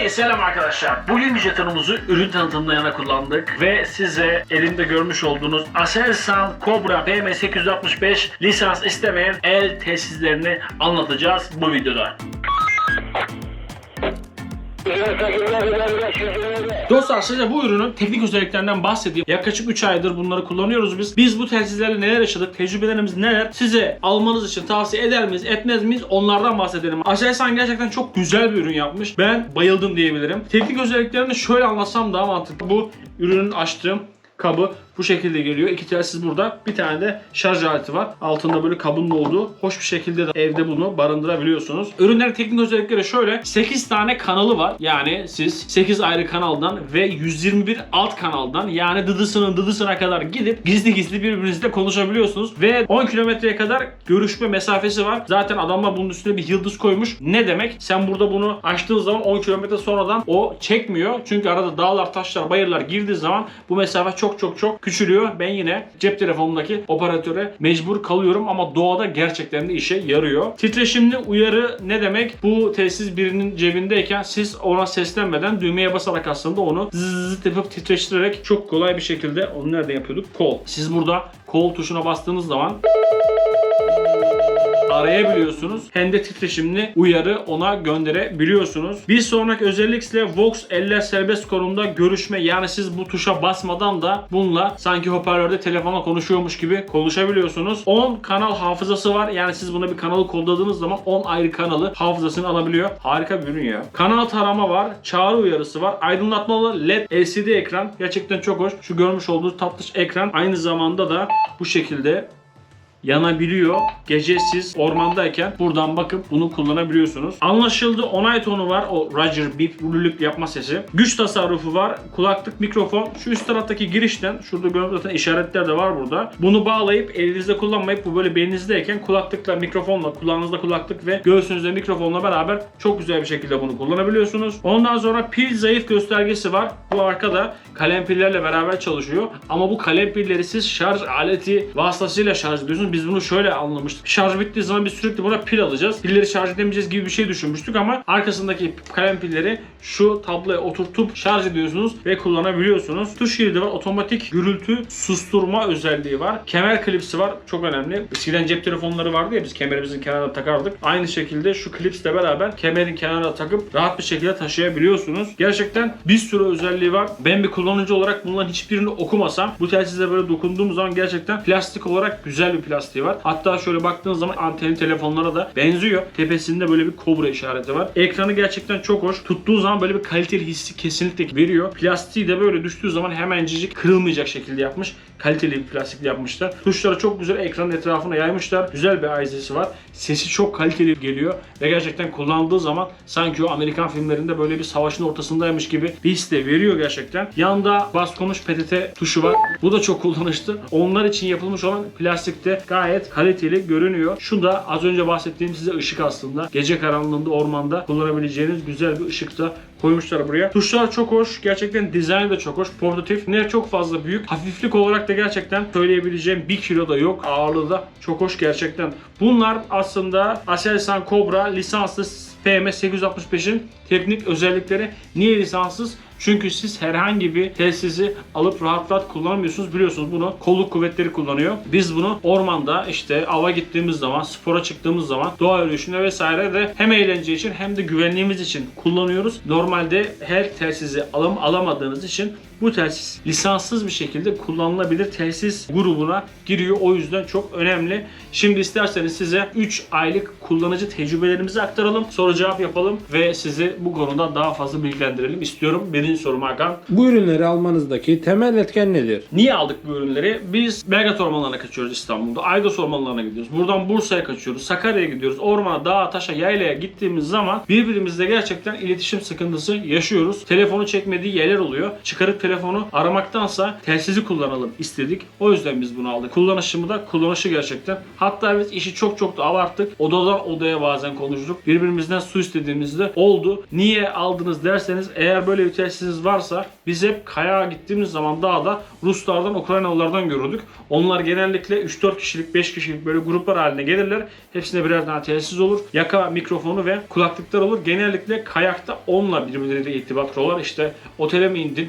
Hey selam arkadaşlar. Bugün jetonumuzu ürün tanıtımında yana kullandık ve size elimde görmüş olduğunuz Aselsan Cobra PM865 lisans istemeyen el telsizlerini anlatacağız bu videoda. Dostlar size bu ürünün teknik özelliklerinden bahsedeyim. Yaklaşık 3 aydır bunları kullanıyoruz biz. Biz bu telsizlerle neler yaşadık, tecrübelerimiz neler? Size almanız için tavsiye eder miyiz, etmez miyiz? Onlardan bahsedelim. Aselsan gerçekten çok güzel bir ürün yapmış. Ben bayıldım diyebilirim. Teknik özelliklerini şöyle anlatsam daha mantıklı. Bu ürünün açtığım kabı bu şekilde geliyor. İki telsiz burada. Bir tane de şarj aleti var. Altında böyle kabının olduğu hoş bir şekilde de evde bunu barındırabiliyorsunuz. Ürünlerin teknik özellikleri şöyle. 8 tane kanalı var. Yani siz 8 ayrı kanaldan ve 121 alt kanaldan yani dıdısının dıdısına kadar gidip gizli gizli birbirinizle konuşabiliyorsunuz. Ve 10 kilometreye kadar görüşme mesafesi var. Zaten adamlar bunun üstüne bir yıldız koymuş. Ne demek? Sen burada bunu açtığın zaman 10 kilometre sonradan o çekmiyor. Çünkü arada dağlar, taşlar, bayırlar girdiği zaman bu mesafe çok çok çok küçülüyor. Ben yine cep telefonundaki operatöre mecbur kalıyorum ama doğada gerçekten de işe yarıyor. Titreşimli uyarı ne demek? Bu telsiz birinin cebindeyken siz ona seslenmeden düğmeye basarak aslında onu zzzz yapıp titreştirerek çok kolay bir şekilde onu nerede yapıyorduk? Kol. Siz burada kol tuşuna bastığınız zaman arayabiliyorsunuz. Hem de titreşimli uyarı ona gönderebiliyorsunuz. Bir sonraki özellik ise Vox eller serbest konumda görüşme. Yani siz bu tuşa basmadan da bununla sanki hoparlörde telefonla konuşuyormuş gibi konuşabiliyorsunuz. 10 kanal hafızası var. Yani siz buna bir kanalı kodladığınız zaman 10 ayrı kanalı hafızasını alabiliyor. Harika bir ürün ya. Kanal tarama var. Çağrı uyarısı var. Aydınlatmalı LED LCD ekran. Gerçekten çok hoş. Şu görmüş olduğunuz tatlış ekran aynı zamanda da bu şekilde yanabiliyor. Gece siz ormandayken buradan bakıp bunu kullanabiliyorsunuz. Anlaşıldı onay tonu var. O Roger beep lülük yapma sesi. Güç tasarrufu var. Kulaklık mikrofon. Şu üst taraftaki girişten şurada gördüğünüz zaten işaretler de var burada. Bunu bağlayıp elinizde kullanmayıp bu böyle belinizdeyken kulaklıkla mikrofonla kulağınızda kulaklık ve göğsünüzde mikrofonla beraber çok güzel bir şekilde bunu kullanabiliyorsunuz. Ondan sonra pil zayıf göstergesi var. Bu arkada kalem pillerle beraber çalışıyor. Ama bu kalem pilleri siz şarj aleti vasıtasıyla şarj ediyorsunuz. Biz bunu şöyle anlamıştık. Şarj bittiği zaman biz sürekli buna pil alacağız. Pilleri şarj edemeyeceğiz gibi bir şey düşünmüştük ama arkasındaki kalem pilleri şu tabloya oturtup şarj ediyorsunuz ve kullanabiliyorsunuz. Tuş kilidi var. Otomatik gürültü susturma özelliği var. Kemer klipsi var. Çok önemli. Eskiden cep telefonları vardı ya biz kemerimizin kenarına takardık. Aynı şekilde şu klipsle beraber kemerin kenarına takıp rahat bir şekilde taşıyabiliyorsunuz. Gerçekten bir sürü özelliği var. Ben bir kullanıcı olarak bunların hiçbirini okumasam bu telsize böyle dokunduğum zaman gerçekten plastik olarak güzel bir plastiği var. Hatta şöyle baktığınız zaman antenli telefonlara da benziyor. Tepesinde böyle bir kobra işareti var. Ekranı gerçekten çok hoş. Tuttuğu zaman böyle bir kaliteli hissi kesinlikle veriyor. Plastiği de böyle düştüğü zaman hemencik kırılmayacak şekilde yapmış. Kaliteli bir plastik yapmışlar. Tuşları çok güzel ekranın etrafına yaymışlar. Güzel bir ayzesi var. Sesi çok kaliteli geliyor ve gerçekten kullandığı zaman sanki o Amerikan filmlerinde böyle bir savaşın ortasındaymış gibi bir his de veriyor gerçekten. Yanında bas konuş PTT tuşu var. Bu da çok kullanışlı. Onlar için yapılmış olan plastikte gayet kaliteli görünüyor. Şu da az önce bahsettiğim size ışık aslında. Gece karanlığında ormanda kullanabileceğiniz güzel bir ışık da koymuşlar buraya. Tuşlar çok hoş. Gerçekten dizaynı da çok hoş. Portatif. Ne çok fazla büyük. Hafiflik olarak da gerçekten söyleyebileceğim 1 kilo da yok. Ağırlığı da çok hoş gerçekten. Bunlar aslında Aselsan Cobra lisanslı PM865'in teknik özellikleri. Niye lisanssız? Çünkü siz herhangi bir telsizi alıp rahat rahat kullanamıyorsunuz. Biliyorsunuz bunu kolluk kuvvetleri kullanıyor. Biz bunu ormanda işte ava gittiğimiz zaman, spora çıktığımız zaman, doğa yürüyüşünde vesaire de hem eğlence için hem de güvenliğimiz için kullanıyoruz. Normalde her telsizi alım alamadığınız için bu telsiz lisanssız bir şekilde kullanılabilir telsiz grubuna giriyor. O yüzden çok önemli. Şimdi isterseniz size 3 aylık kullanıcı tecrübelerimizi aktaralım. Soru cevap yapalım ve sizi bu konuda daha fazla bilgilendirelim istiyorum. Birinci sorum Hakan. Bu ürünleri almanızdaki temel etken nedir? Niye aldık bu ürünleri? Biz Belgrad ormanlarına kaçıyoruz İstanbul'da. Aydos ormanlarına gidiyoruz. Buradan Bursa'ya kaçıyoruz. Sakarya'ya gidiyoruz. Ormana, dağa, taşa, yaylaya gittiğimiz zaman birbirimizle gerçekten iletişim sıkıntısı yaşıyoruz. Telefonu çekmediği yerler oluyor. Çıkarıp telefonu aramaktansa telsizi kullanalım istedik. O yüzden biz bunu aldık. Kullanışımı da kullanışı gerçekten. Hatta biz işi çok çok da abarttık. Odadan odaya bazen konuştuk. Birbirimizden su istediğimizde oldu. Niye aldınız derseniz eğer böyle bir telsiz telsiziniz varsa biz hep kayağa gittiğimiz zaman dağda Ruslardan, Ukraynalılardan görürdük. Onlar genellikle 3-4 kişilik, 5 kişilik böyle gruplar haline gelirler. Hepsinde birer tane telsiz olur. Yaka mikrofonu ve kulaklıklar olur. Genellikle kayakta onunla birbirleriyle irtibat kurarlar. İşte otele mi indin,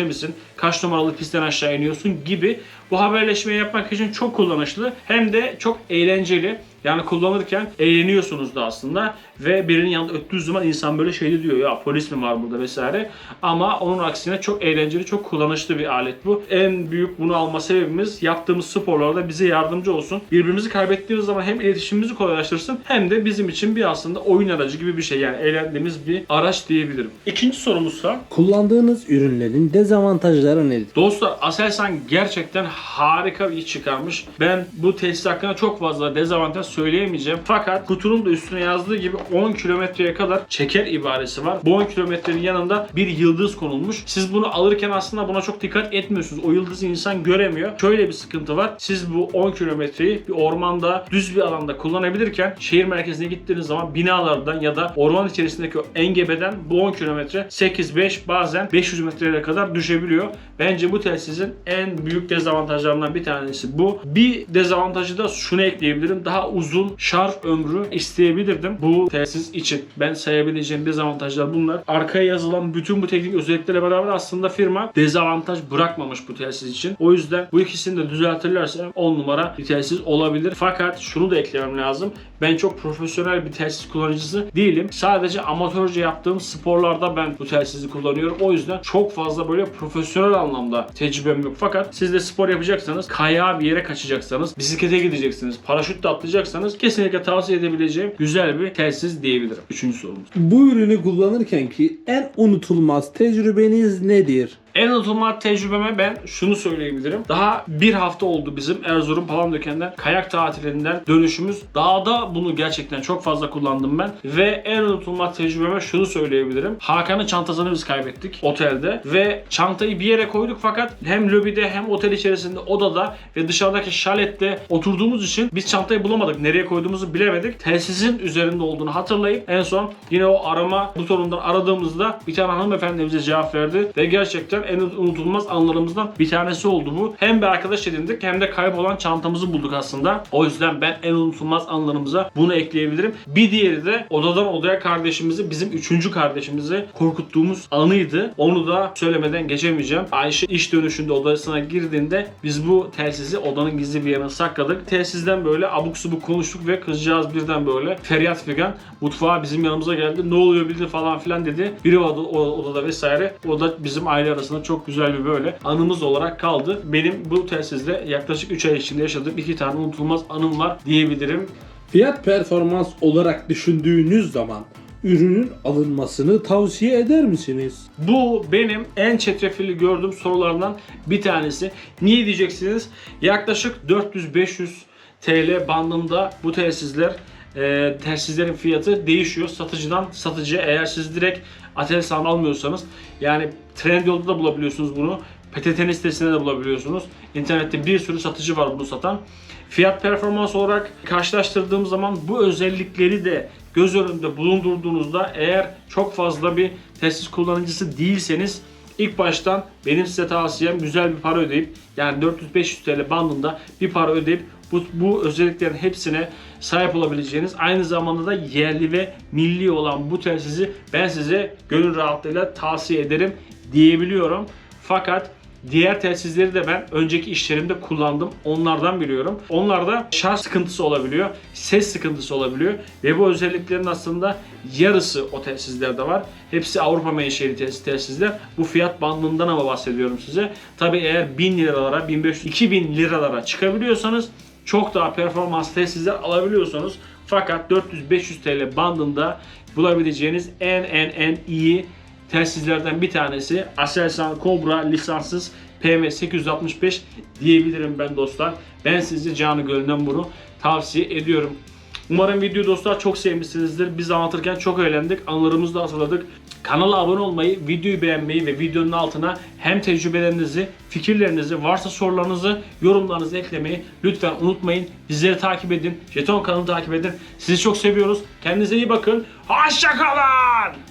teleseyircide misin, kaç numaralı pistten aşağı iniyorsun? Gibi. Bu haberleşmeyi yapmak için çok kullanışlı hem de çok eğlenceli. Yani kullanırken eğleniyorsunuz da aslında ve birinin yanında öttüğü zaman insan böyle şey diyor ya polis mi var burada vesaire. Ama onun aksine çok eğlenceli, çok kullanışlı bir alet bu. En büyük bunu alma sebebimiz yaptığımız sporlarda bize yardımcı olsun. Birbirimizi kaybettiğimiz zaman hem iletişimimizi kolaylaştırsın hem de bizim için bir aslında oyun aracı gibi bir şey. Yani eğlendiğimiz bir araç diyebilirim. İkinci sorumuzsa Kullandığınız ürünlerin dezavantajları nedir? Dostlar Aselsan gerçekten harika bir iş çıkarmış. Ben bu tesis hakkında çok fazla dezavantaj söyleyemeyeceğim. Fakat kutunun da üstüne yazdığı gibi 10 kilometreye kadar çeker ibaresi var. Bu 10 kilometrenin yanında bir yıldız konulmuş. Siz bunu alırken aslında buna çok dikkat etmiyorsunuz. O yıldızı insan göremiyor. Şöyle bir sıkıntı var. Siz bu 10 kilometreyi bir ormanda, düz bir alanda kullanabilirken şehir merkezine gittiğiniz zaman binalardan ya da orman içerisindeki o engebeden bu 10 kilometre 8-5 bazen 500 metrelere kadar düşebiliyor. Bence bu telsizin en büyük dezavantajlarından bir tanesi bu. Bir dezavantajı da şunu ekleyebilirim. Daha uzun şarj ömrü isteyebilirdim bu telsiz için. Ben sayabileceğim dezavantajlar bunlar. Arkaya yazılan bütün bu teknik özelliklerle beraber aslında firma dezavantaj bırakmamış bu telsiz için. O yüzden bu ikisini de düzeltirlerse 10 numara bir telsiz olabilir. Fakat şunu da eklemem lazım. Ben çok profesyonel bir telsiz kullanıcısı değilim. Sadece amatörce yaptığım sporlarda ben bu telsizi kullanıyorum. O yüzden çok fazla böyle profesyonel anlamda tecrübem yok. Fakat siz de spor yapacaksanız, kayağa bir yere kaçacaksanız, bisiklete gideceksiniz, paraşütle atlayacaksanız kesinlikle tavsiye edebileceğim güzel bir telsiz diyebilirim. Üçüncü sorumuz. Bu ürünü kullanırken ki en unutulmaz tecrübeniz nedir? En unutulmaz tecrübeme ben şunu söyleyebilirim. Daha bir hafta oldu bizim Erzurum Palandöken'den kayak tatilinden dönüşümüz. Dağda bunu gerçekten çok fazla kullandım ben. Ve en unutulmaz tecrübeme şunu söyleyebilirim. Hakan'ın çantasını biz kaybettik otelde. Ve çantayı bir yere koyduk fakat hem lobide hem otel içerisinde odada ve dışarıdaki şalette oturduğumuz için biz çantayı bulamadık. Nereye koyduğumuzu bilemedik. Telsizin üzerinde olduğunu hatırlayıp en son yine o arama butonundan aradığımızda bir tane hanımefendi bize cevap verdi. Ve gerçekten en unutulmaz anlarımızdan bir tanesi oldu bu. Hem bir arkadaş edindik hem de kaybolan çantamızı bulduk aslında. O yüzden ben en unutulmaz anlarımıza bunu ekleyebilirim. Bir diğeri de odadan odaya kardeşimizi, bizim üçüncü kardeşimizi korkuttuğumuz anıydı. Onu da söylemeden geçemeyeceğim. Ayşe iş dönüşünde odasına girdiğinde biz bu telsizi odanın gizli bir yerine sakladık. Telsizden böyle abuk subuk konuştuk ve kızcağız birden böyle feryat figan mutfağa bizim yanımıza geldi. Ne oluyor bildi falan filan dedi. Biri oda, o- odada vesaire. O da bizim aile arasında çok güzel bir böyle anımız olarak kaldı. Benim bu telsizle yaklaşık 3 ay içinde yaşadığım iki tane unutulmaz anım var diyebilirim. Fiyat performans olarak düşündüğünüz zaman ürünün alınmasını tavsiye eder misiniz? Bu benim en çetrefilli gördüğüm sorulardan bir tanesi. Niye diyeceksiniz? Yaklaşık 400-500 TL bandında bu telsizler e, telsizlerin fiyatı değişiyor satıcıdan satıcıya eğer siz direkt Aselsan almıyorsanız yani Trendyol'da da bulabiliyorsunuz bunu PTT'nin sitesinde de bulabiliyorsunuz. İnternette bir sürü satıcı var bunu satan. Fiyat performans olarak karşılaştırdığım zaman bu özellikleri de göz önünde bulundurduğunuzda eğer çok fazla bir telsiz kullanıcısı değilseniz ilk baştan benim size tavsiyem güzel bir para ödeyip yani 400-500 TL bandında bir para ödeyip bu, bu özelliklerin hepsine sahip olabileceğiniz aynı zamanda da yerli ve milli olan bu telsizi ben size gönül rahatlığıyla tavsiye ederim diyebiliyorum. Fakat Diğer telsizleri de ben önceki işlerimde kullandım. Onlardan biliyorum. Onlarda şarj sıkıntısı olabiliyor. Ses sıkıntısı olabiliyor. Ve bu özelliklerin aslında yarısı o telsizlerde var. Hepsi Avrupa menşeli telsiz telsizler. Bu fiyat bandından ama bahsediyorum size. Tabi eğer 1000 liralara, 1500, 2000 liralara çıkabiliyorsanız çok daha performans telsizler alabiliyorsunuz. Fakat 400-500 TL bandında bulabileceğiniz en en en iyi telsizlerden bir tanesi Aselsan Cobra lisanssız PM865 diyebilirim ben dostlar. Ben sizi canı gönülden bunu tavsiye ediyorum. Umarım video dostlar çok sevmişsinizdir. Biz anlatırken çok eğlendik. Anılarımızı da hatırladık. Kanala abone olmayı, videoyu beğenmeyi ve videonun altına hem tecrübelerinizi, fikirlerinizi, varsa sorularınızı, yorumlarınızı eklemeyi lütfen unutmayın. Bizleri takip edin. Jeton kanalını takip edin. Sizi çok seviyoruz. Kendinize iyi bakın. Hoşçakalın.